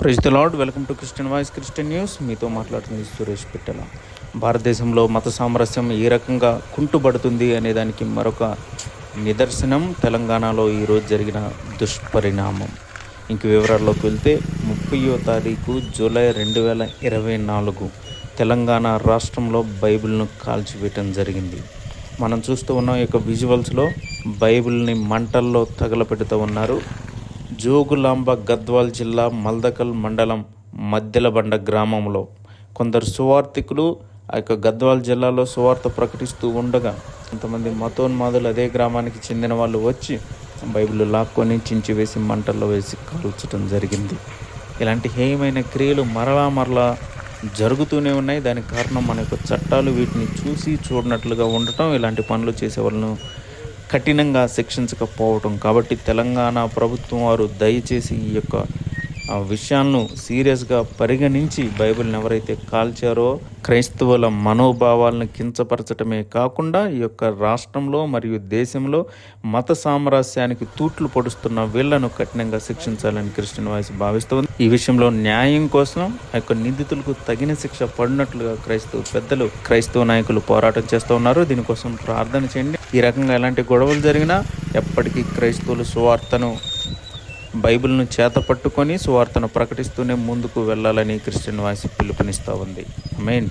Praise the lord welcome to Christian voice Christian news మీతో మాట్లాడుతుంది సురేష్ పిట్టల. భారతదేశంలో మత సామరస్యం ఏ రకంగా కుంటుబడుతుంది అనే దానికి మరొక నిదర్శనం తెలంగాణలో ఈరోజు జరిగిన దుష్పరిణామం. ఇంక వివరాల్లోకి వెళ్తే ముప్పయో తారీఖు జూలై రెండు వేల ఇరవై నాలుగు తెలంగాణ రాష్ట్రంలో బైబిల్ను కాల్చివేయటం జరిగింది. మనం చూస్తూ ఉన్న యొక్క విజువల్స్లో బైబిల్ని మంటల్లో తగలపెడుతూ ఉన్నారు. జోగులాంబ గద్వాల్ జిల్లా మల్దకల్ మండలం మద్దెలబండ గ్రామంలో కొందరు సువార్థికులు ఆ యొక్క గద్వాల్ జిల్లాలో సువార్త ప్రకటిస్తూ ఉండగా కొంతమంది మతోన్మాదులు అదే గ్రామానికి చెందిన వాళ్ళు వచ్చి బైబిల్ లాక్కొని చించివేసి మంటల్లో వేసి కాల్చడం జరిగింది. ఇలాంటి హేయమైన క్రియలు మరలా మరలా జరుగుతూనే ఉన్నాయి. దానికి కారణం మన యొక్క చట్టాలు వీటిని చూసి చూడనట్లుగా ఉండటం ఇలాంటి పనులు చేసే వాళ్ళను కఠినంగా శిక్షించకపోవటం. కాబట్టి తెలంగాణ ప్రభుత్వం వారు దయచేసి ఈ యొక్క ఆ విషయాలను సీరియస్గా పరిగణించి బైబిల్ని ఎవరైతే కాల్చారో క్రైస్తవుల మనోభావాలను కించపరచటమే కాకుండా ఈ యొక్క రాష్ట్రంలో మరియు దేశంలో మత సామరస్యానికి తూట్లు పొడుస్తున్న వీళ్ళను కఠినంగా శిక్షించాలని క్రిస్టియన్ వాయిస్ భావిస్తుంది. ఈ విషయంలో న్యాయం కోసం ఆ యొక్క నిందితులకు తగిన శిక్ష పడినట్లుగా క్రైస్తవ పెద్దలు క్రైస్తవ నాయకులు పోరాటం చేస్తూ ఉన్నారు. దీనికోసం ప్రార్థన చేయండి. ఈ రకంగా ఎలాంటి గొడవలు జరిగినా ఎప్పటికీ క్రైస్తవులు సువార్తను బైబిల్ను చేత పట్టుకొని సువార్తను ప్రకటిస్తూనే ముందుకు వెళ్ళాలని క్రిస్టియన్ వాయిస్ పిలుపునిస్తూ ఉంది. మెయిన్